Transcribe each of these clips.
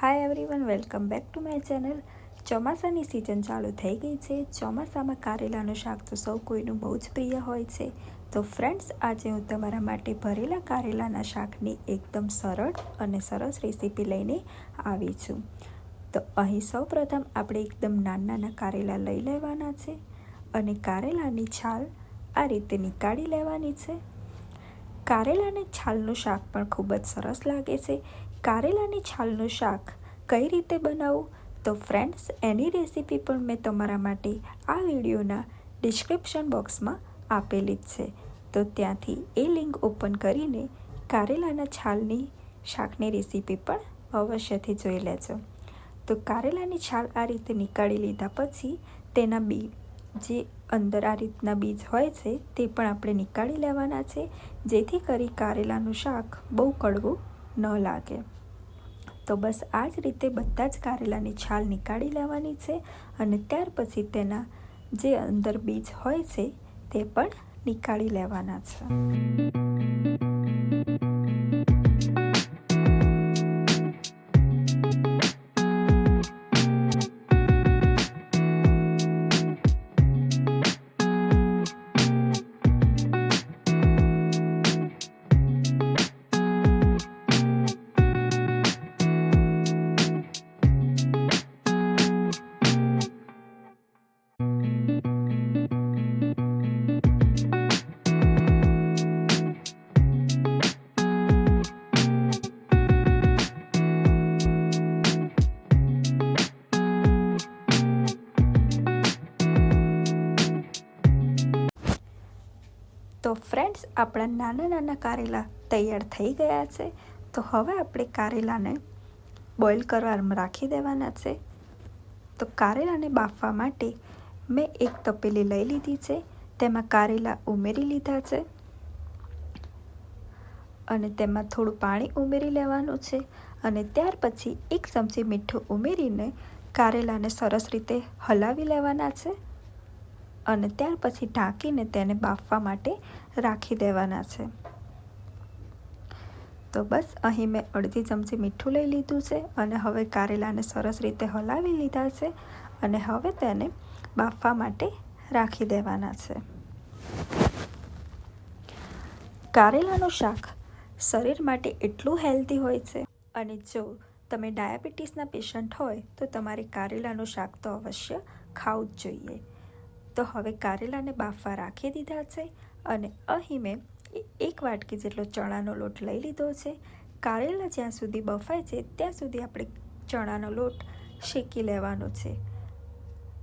Hi everyone welcome back to my channel ચોમાસાની season ચાલુ થઈ ગઈ છે. ચોમાસામાં કારેલાનું શાક તો સૌ કોઈનું બહુ જ પ્રિય હોય છે. તો ફ્રેન્ડ્સ આજે હું તમારા માટે ભરેલા કારેલાના શાકની એકદમ સરળ અને સરસ રેસીપી લઈને આવી છું. તો અહીં સૌપ્રથમ આપણે એકદમ નાના નાના કારેલા લઈ લેવાના છે અને કારેલાની છાલ આ રીતે નીકાળી લેવાની છે. કારેલાની છાલનું શાક પણ ખૂબ જ સરસ લાગે છે. કારેલાની છાલનું શાક કઈ રીતે બનાવવું તો ફ્રેન્ડ્સ એની રેસીપી પણ મેં તમારા માટે આ વિડીયોના ડિસ્ક્રિપ્શન બોક્સમાં આપેલી જ છે. તો ત્યાંથી એ લિંક ઓપન કરીને કારેલાના છાલની શાકની રેસીપી પણ અવશ્યથી જોઈ લેજો. તો કારેલાની છાલ આ રીતે નીકાળી લીધા પછી તેના બી, જે અંદર આ રીતના બીજ હોય છે તે પણ આપણે નીકાળી લેવાના છે, જેથી કરી કારેલાનું શાક બહુ કડવું ન લાગે. તો બસ આ જ રીતે બધા જ કારેલાની છાલ નીકાળી લેવાની છે અને ત્યાર પછી તેના જે અંદર બીજ હોય છે તે પણ નીકાળી લેવાના છે. ફ્રેન્ડ્સ આપણા નાના નાના કારેલા તૈયાર થઈ ગયા છે. તો હવે આપણે કારેલાને બોઇલ કરવામાં રાખી દેવાના છે. તો કારેલાને બાફવા માટે મેં એક તપેલી લઈ લીધી છે. તેમાં કારેલા ઉમેરી લીધા છે. અને તેમાં થોડું પાણી ઉમેરી લેવાનું છે. અને ત્યાર પછી એક ચમચી મીઠું ઉમેરીને કારેલાને સરસ રીતે હલાવી લેવાના છે. અને ત્યાર પછી ઢાંકીને તેને બાફવા માટે રાખી દેવાના છે. તો બસ, અહીં મેં અડધી ચમચી મીઠું લઈ લીધું છે અને હવે કારેલાને સરસ રીતે હલાવી લીધા છે અને હવે તેને બાફવા માટે રાખી દેવાના છે. કારેલાનું શાક શરીર માટે એટલું હેલ્ધી હોય છે અને જો તમે ડાયાબિટીસના પેશન્ટ હોય તો તમારે કારેલાનું શાક તો અવશ્ય ખાવું જ જોઈએ. તો હવે કારેલાને બાફવા રાખી દીધા છે અને અહીં મેં એક વાટકી જેટલો ચણાનો લોટ લઈ લીધો છે. કારેલા જ્યાં સુધી બફાય છે, ત્યાં સુધી આપણે ચણાનો લોટ શેકી લેવાનો છે.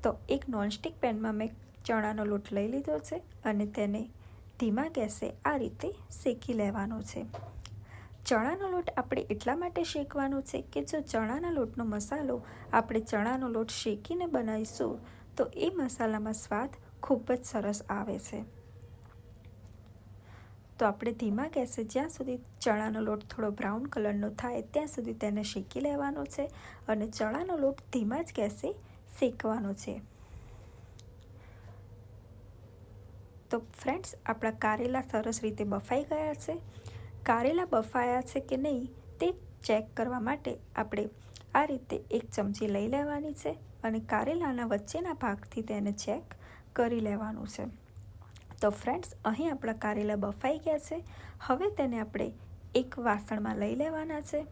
તો એક નોનસ્ટિક પેનમાં મેં ચણાનો લોટ લઈ લીધો છે અને તેને ધીમા ગેસે આ રીતે શેકી લેવાનો છે. ચણાનો લોટ આપણે એટલા માટે શેકવાનો છે કે જો ચણાના લોટનો મસાલો આપણે ચણાનો લોટ શેકીને બનાવીશું તો એ મસાલામાં સ્વાદ ખૂબ જ સરસ આવે છે. તો આપણે ધીમા ગેસે જ્યાં સુધી ચણાનો લોટ થોડો બ્રાઉન કલરનો થાય ત્યાં સુધી તેને શેકી લેવાનો છે અને ચણાનો લોટ ધીમા જ ગેસે શેકવાનો છે. તો ફ્રેન્ડ્સ, આપણા કારેલા સરસ રીતે બફાઈ ગયા છે. કારેલા બફાયા છે કે નહીં તે ચેક કરવા માટે આપણે આ રીતે એક ચમચી લઈ લેવાની છે અને કારેલાના વચ્ચેના ભાગથી તેને ચેક કરી લેવાનું છે. તો ફ્રેન્ડ્સ અહીં આપણા કારેલા બફાઈ ગયા છે. હવે તેને આપણે એક વાસણમાં લઈ લેવાના છે.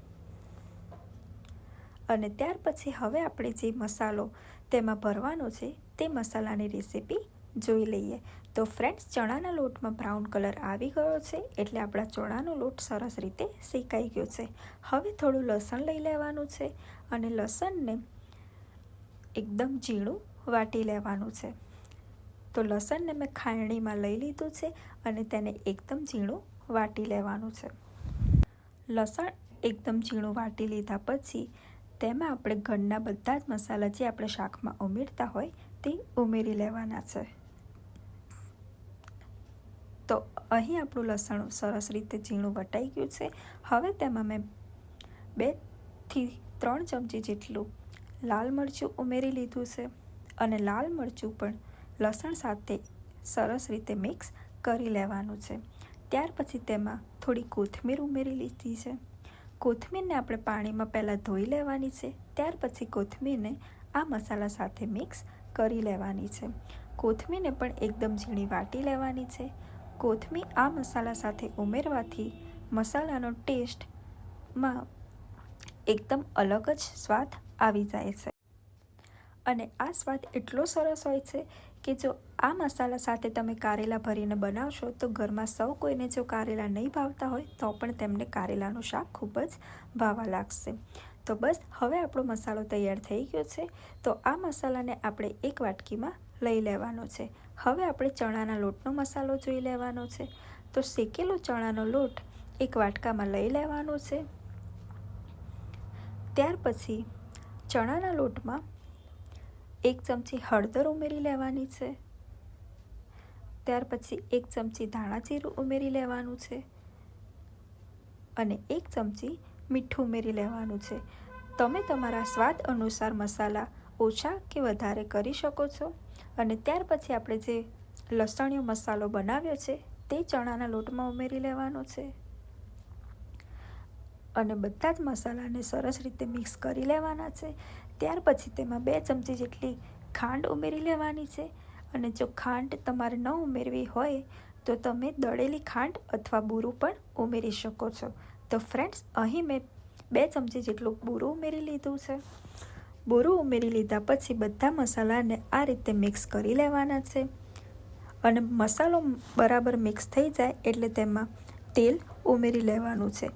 અને ત્યાર પછી હવે આપણે જે મસાલો તેમાં ભરવાનો છે, તે મસાલાની રેસીપી જોઈ લઈએ. તો ફ્રેન્ડ્સ ચણાના લોટમાં બ્રાઉન કલર આવી ગયો છે એટલે આપણા ચણાનો લોટ સરસ રીતે શેકાઈ ગયો છે. હવે થોડું લસણ લઈ લેવાનું છે અને લસણને એકદમ ઝીણું વાટી લેવાનું છે. તો લસણને મેં ખાયણીમાં લઈ લીધું છે અને તેને એકદમ ઝીણું વાટી લેવાનું છે. લસણ એકદમ ઝીણું વાટી લીધા પછી તેમાં આપણે ઘરના બધા જ મસાલા જે આપણે શાકમાં ઉમેરતા હોય તે ઉમેરી લેવાના છે તો અહીં આપણું લસણ સરસ રીતે ઝીણું વટાઈ ગયું છે. હવે તેમાં મેં બેથી ત્રણ ચમચી જેટલું લાલ મરચું ઉમેરી લીધું છે અને લાલ મરચું પણ લસણ સાથે સરસ રીતે મિક્સ કરી લેવાનું છે. ત્યાર પછી તેમાં થોડી કોથમીર ઉમેરી લીધી છે. કોથમીરને આપણે પાણીમાં પહેલાં ધોઈ લેવાની છે. ત્યાર પછી કોથમીરને આ મસાલા સાથે મિક્સ કરી લેવાની છે. કોથમીરને પણ એકદમ ઝીણી વાટી લેવાની છે. કોથમીર આ મસાલા સાથે ઉમેરવાથી મસાલાનો ટેસ્ટમાં એકદમ અલગ જ સ્વાદ આવી જાય છે. અને આ સ્વાદ એટલો સરસ હોય છે કે જો આ મસાલા સાથે તમે કારેલા ભરીને બનાવશો તો ઘરમાં સૌ કોઈને જો કારેલા નહીં ભાવતા હોય તો પણ તેમને કારેલાનું શાક ખૂબ જ ભાવવા લાગશે. તો બસ, હવે આપણો મસાલો તૈયાર થઈ ગયો છે. તો આ મસાલાને આપણે એક વાટકીમાં લઈ લેવાનો છે. હવે આપણે ચણાના લોટનો મસાલો જોઈ લેવાનો છે. તો શેકેલો ચણાનો લોટ એક વાટકામાં લઈ લેવાનો છે. ત્યાર પછી ચણાના લોટમાં એક ચમચી હળદર ઉમેરી લેવાની છે. ત્યાર પછી એક ચમચી ધાણા જીરું ઉમેરી લેવાનું છે. અને એક ચમચી મીઠું ઉમેરી લેવાનું છે. તમે તમારા સ્વાદ અનુસાર મસાલા ઓછા કે વધારે કરી શકો છો? અને ત્યાર પછી આપણે જે લસણીયો મસાલો બનાવ્યો છે, તે ચણાના લોટમાં ઉમેરી લેવાનો છે. અને બધા જ મસાલાને સરસ રીતે મિક્સ કરી લેવાના છે. ત્યાર પછી તેમાં બે ચમચી જેટલી ખાંડ ઉમેરી લેવાની છે. અને જો ખાંડ તમારે ન ઉમેરવી હોય, તો તમે દળેલી ખાંડ અથવા બૂરું પણ ઉમેરી શકો છો. તો ફ્રેન્ડ્સ, અહીં મેં બે ચમચી જેટલું બૂરું ઉમેરી લીધું છે. બૂરું ઉમેરી લીધા પછી બધા મસાલાને આ રીતે મિક્સ કરી લેવાના છે. અને મસાલો બરાબર મિક્સ થઈ જાય એટલે તેમાં તેલ ઉમેરી લેવાનું છે.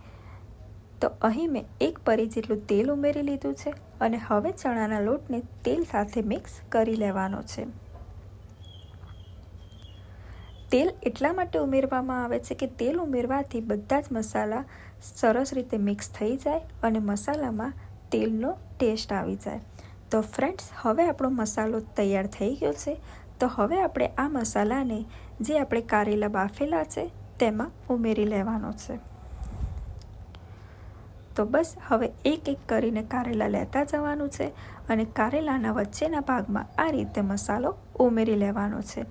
તો અહીં મેં એક પરી જેટલું તેલ ઉમેરી લીધું છે અને હવે ચણાના લોટને તેલ સાથે મિક્સ કરી લેવાનો છે. તેલ એટલા માટે ઉમેરવામાં આવે છે કે તેલ ઉમેરવાથી બધા જ મસાલા સરસ રીતે મિક્સ થઈ જાય અને મસાલામાં તેલનો ટેસ્ટ આવી જાય. તો ફ્રેન્ડ્સ હવે આપણો મસાલો તૈયાર થઈ ગયો છે. તો હવે આપણે આ મસાલાને જે આપણે કારેલા બાફેલા છે, તેમાં ઉમેરી લેવાનો છે. તો બસ, હવે એક એક કરીને કારેલા લેતા જવાનું છે અને કારેલાના વચ્ચેના ભાગમાં આ રીતે મસાલો ઉમેરી લેવાનો છે.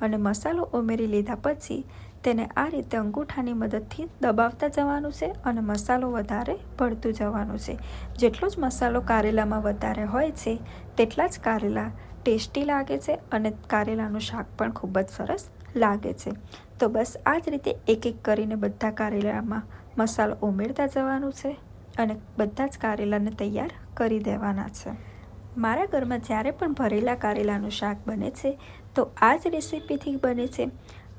અને મસાલો ઉમેરી લીધા પછી તેને આ રીતે અંગૂઠાની મદદથી દબાવતા જવાનું છે અને મસાલો વધારે ભળતું જવાનું છે. જેટલો જ મસાલો કારેલામાં વધારે હોય છે, તેટલા જ કારેલા ટેસ્ટી લાગે છે અને કારેલાનું શાક પણ ખૂબ જ સરસ લાગે છે. તો બસ આ જ રીતે એક એક કરીને બધા કારેલામાં મસાલો ઉમેરતા જવાનું છે અને બધા જ કારેલાને તૈયાર કરી દેવાના છે. મારા ઘરમાં જ્યારે પણ ભરેલા કારેલાનું શાક બને છે તો આ જ રેસીપીથી બને છે.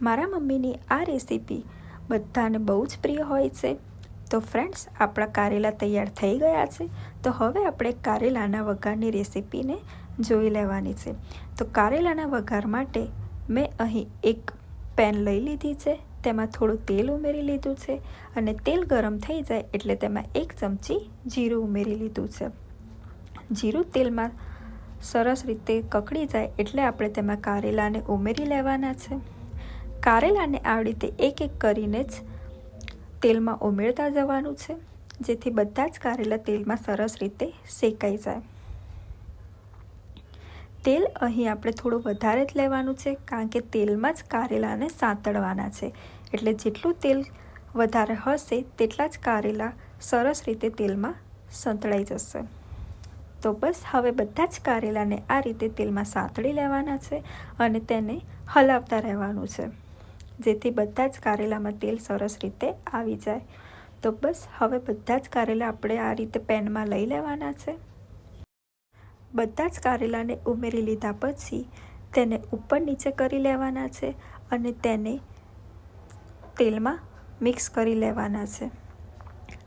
મારા મમ્મીની આ રેસીપી બધાને બહુ જ પ્રિય હોય છે. તો ફ્રેન્ડ્સ, આપણા કારેલા તૈયાર થઈ ગયા છે. તો હવે આપણે કારેલાના વઘારની રેસીપીને જોઈ લેવાની છે. તો કારેલાના વઘાર માટે મેં અહીં એક પેન લઈ લીધી છે. તેમાં થોડું તેલ ઉમેરી લીધું છે અને તેલ ગરમ થઈ જાય એટલે તેમાં એક ચમચી જીરું ઉમેરી લીધું છે. જીરું તેલમાં સરસ રીતે કકડી જાય એટલે આપણે તેમાં કારેલાને ઉમેરી લેવાના છે. કારેલાને આવી રીતે એક એક કરીને જ તેલમાં ઉમેરતા જવાનું છે, જેથી બધા જ કારેલા તેલમાં સરસ રીતે શેકાઈ જાય. તેલ અહીં આપણે થોડું વધારે જ લેવાનું છે, કારણ કે તેલમાં જ કારેલાને સાંતળવાના છે. એટલે જેટલું તેલ વધારે હશે, તેટલા જ કારેલા સરસ રીતે તેલમાં સંતળાઈ જશે. તો બસ હવે બધા જ કારેલાને આ રીતે તેલમાં સાંતળી લેવાના છે અને તેને હલાવતા રહેવાનું છે, જેથી બધા જ કારેલામાં તેલ સરસ રીતે આવી જાય. તો બસ હવે બધા જ કારેલા આપણે આ રીતે પેનમાં લઈ લેવાના છે. બધા જ કારેલાને ઉમેરી લીધા પછી તેને ઉપર નીચે કરી લેવાના છે અને તેને તેલમાં મિક્સ કરી લેવાના છે.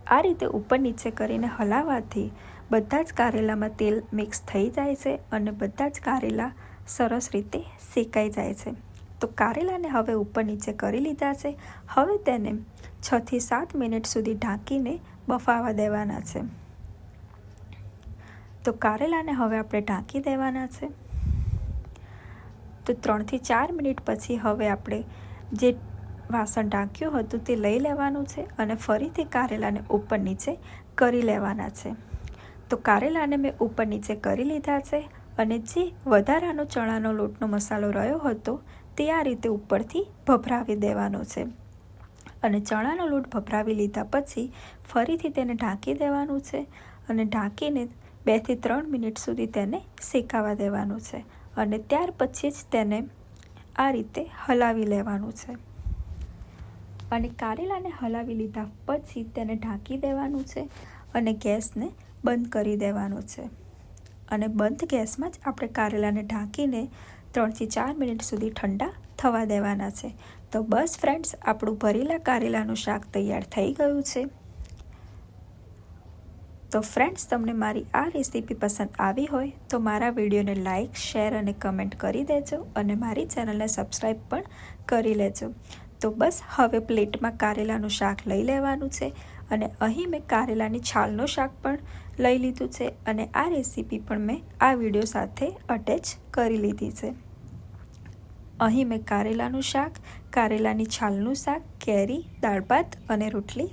આ રીતે ઉપર નીચે કરીને હલાવવાથી બધા જ કારેલામાં તેલ મિક્સ થઈ જાય છે અને બધા જ કારેલા સરસ રીતે શેકાઈ જાય છે. તો કારેલાને હવે ઉપર નીચે કરી લીધા છે. હવે તેને છથી સાત મિનિટ સુધી ઢાંકીને બફાવા દેવાના છે. તો કારેલાને હવે આપણે ઢાંકી દેવાના છે. તો ત્રણથી ચાર મિનિટ પછી હવે આપણે જે વાસણ ઢાંક્યું હતું તે લઈ લેવાનું છે અને ફરીથી કારેલાને ઉપર નીચે કરી લેવાના છે. તો કારેલાને મેં ઉપર નીચે કરી લીધા છે અને જે વધારાનો ચણાનો લોટનો મસાલો રહ્યો હતો તે આ રીતે ઉપરથી ભભરાવી દેવાનો છે. અને ચણાનો લોટ ભભરાવી લીધા પછી ફરીથી તેને ઢાંકી દેવાનું છે અને ઢાંકીને બેથી ત્રણ મિનિટ સુધી તેને શેકાવા દેવાનું છે અને ત્યાર પછી જ તેને આ રીતે હલાવી લેવાનું છે. અને કારેલાને હલાવી લીધા પછી તેને ઢાંકી દેવાનું છે અને ગેસને બંધ કરી દેવાનો છે. અને બંધ ગેસમાં જ આપણે કારેલાને ઢાંકીને ત્રણથી ચાર મિનિટ સુધી ઠંડા થવા દેવાના છે. તો બસ ફ્રેન્ડ્સ, આપણું ભરેલા કારેલાનું શાક તૈયાર થઈ ગયું છે. તો ફ્રેન્ડ્સ, તમને મારી આ રેસીપી પસંદ આવી હોય તો મારા વિડીયોને લાઇક શેર અને કમેન્ટ કરી દેજો અને મારી ચેનલને સબસ્ક્રાઈબ પણ કરી લેજો. તો બસ હવે પ્લેટમાં કારેલાનું શાક લઈ લેવાનું છે અને અહીં મેં કારેલાની છાલનું શાક પણ લઈ લીધું છે અને આ રેસીપી પણ મેં આ વીડિયો સાથે અટેચ કરી લીધી છે. અહીં મેં કારેલાનું શાક, કારેલાની છાલનું શાક, કેરી, દાળ ભાત અને રોટલી